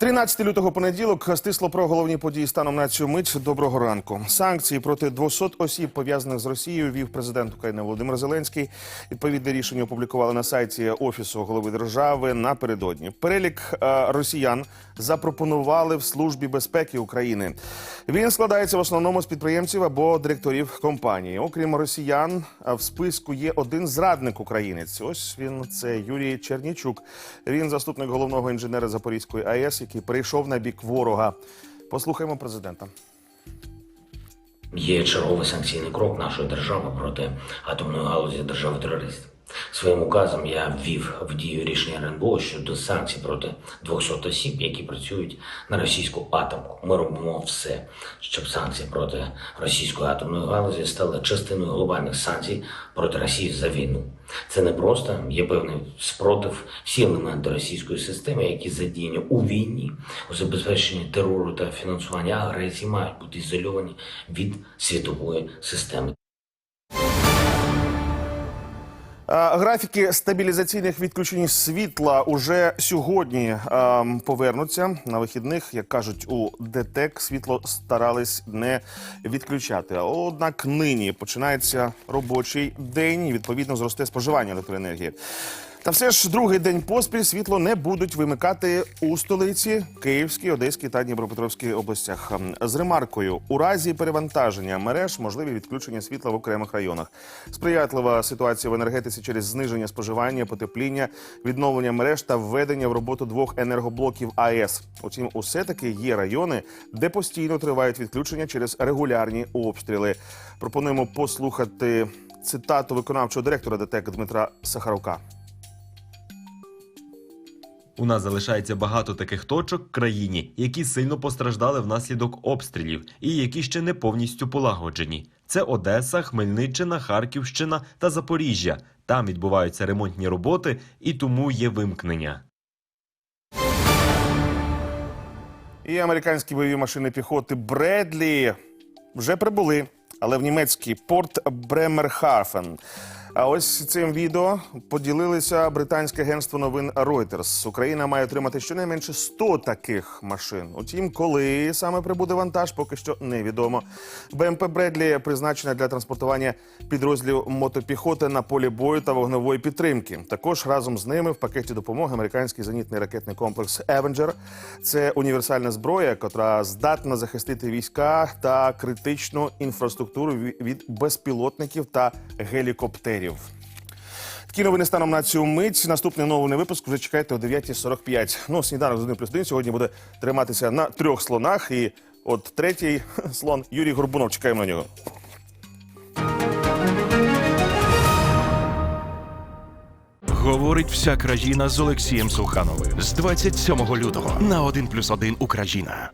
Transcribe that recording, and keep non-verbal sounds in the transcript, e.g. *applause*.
13 лютого понеділок стисло про головні події станом на цю мить. Доброго ранку. Санкції проти 200 осіб пов'язаних з Росією вів президент України Володимир Зеленський. Відповідне рішення опублікували на сайті офісу голови держави напередодні. Перелік е, росіян запропонували в службі безпеки України. Він складається в основному з підприємців або директорів компанії. Окрім росіян, а в списку є один зрадник українець. Ось він це Юрій Чернічук. Він заступник головного інженера Запорізької АЕС, який перейшов на бік ворога. Послухаємо президента. Є черговий санкційний крок нашої держави проти атомної галузі держави-терористів. Своїм указом я ввів в дію рішення РНБО щодо санкцій проти 200 осіб, які працюють на російську атомку. Ми робимо все, щоб санкції проти російської атомної галузі стали частиною глобальних санкцій проти Росії за війну. Це не просто є певний спротив всі елементи російської системи, які задіяні у війні, у забезпеченні терору та фінансуванні агресії, мають бути ізольовані від світової системи. Графіки стабілізаційних відключень світла уже сьогодні ем, повернуться на вихідних. Як кажуть у ДТЕК, світло старались не відключати. Однак нині починається робочий день. і, Відповідно, зросте споживання електроенергії. Та все ж другий день поспіль світло не будуть вимикати у столиці Київській, Одеській та Дніпропетровській областях. Ем, З ремаркою у разі перевантаження мереж можливі відключення світла в окремих районах. Сприятлива ситуація в енергетиці через зниження споживання, потепління, відновлення мереж та введення в роботу двох енергоблоків АЕС. Утім, усе таки є райони, де постійно тривають відключення через регулярні обстріли. Пропонуємо послухати цитату виконавчого директора ДТЕК Дмитра Сахарука. У нас залишається багато таких точок в країні, які сильно постраждали внаслідок обстрілів і які ще не повністю полагоджені. Це Одеса, Хмельниччина, Харківщина та Запоріжжя. Там відбуваються ремонтні роботи і тому є вимкнення. І американські бойові машини піхоти Бредлі вже прибули, але в німецький порт Бремерхафен. А ось цим відео поділилися британське агентство новин Reuters. Україна має отримати щонайменше 100 таких машин. Утім, коли саме прибуде вантаж, поки що невідомо. БМП Бредлі призначена для транспортування підрозділів мотопіхоти на полі бою та вогневої підтримки. Також разом з ними в пакеті допомоги американський зенітний ракетний комплекс Евенджер. Це універсальна зброя, котра здатна захистити війська та критичну інфраструктуру від безпілотників та гелікоптерів. Такі новини станом на цю мить. Наступний новий випуск вже чекайте о 9.45. Ну, сніданок з 1 плюс 1 сьогодні буде триматися на трьох слонах. І от третій *laughs* слон Юрій Горбунов. Чекаємо на нього. Говорить вся країна з Олексієм Сухановим з 27 лютого на 1+,1 Україна.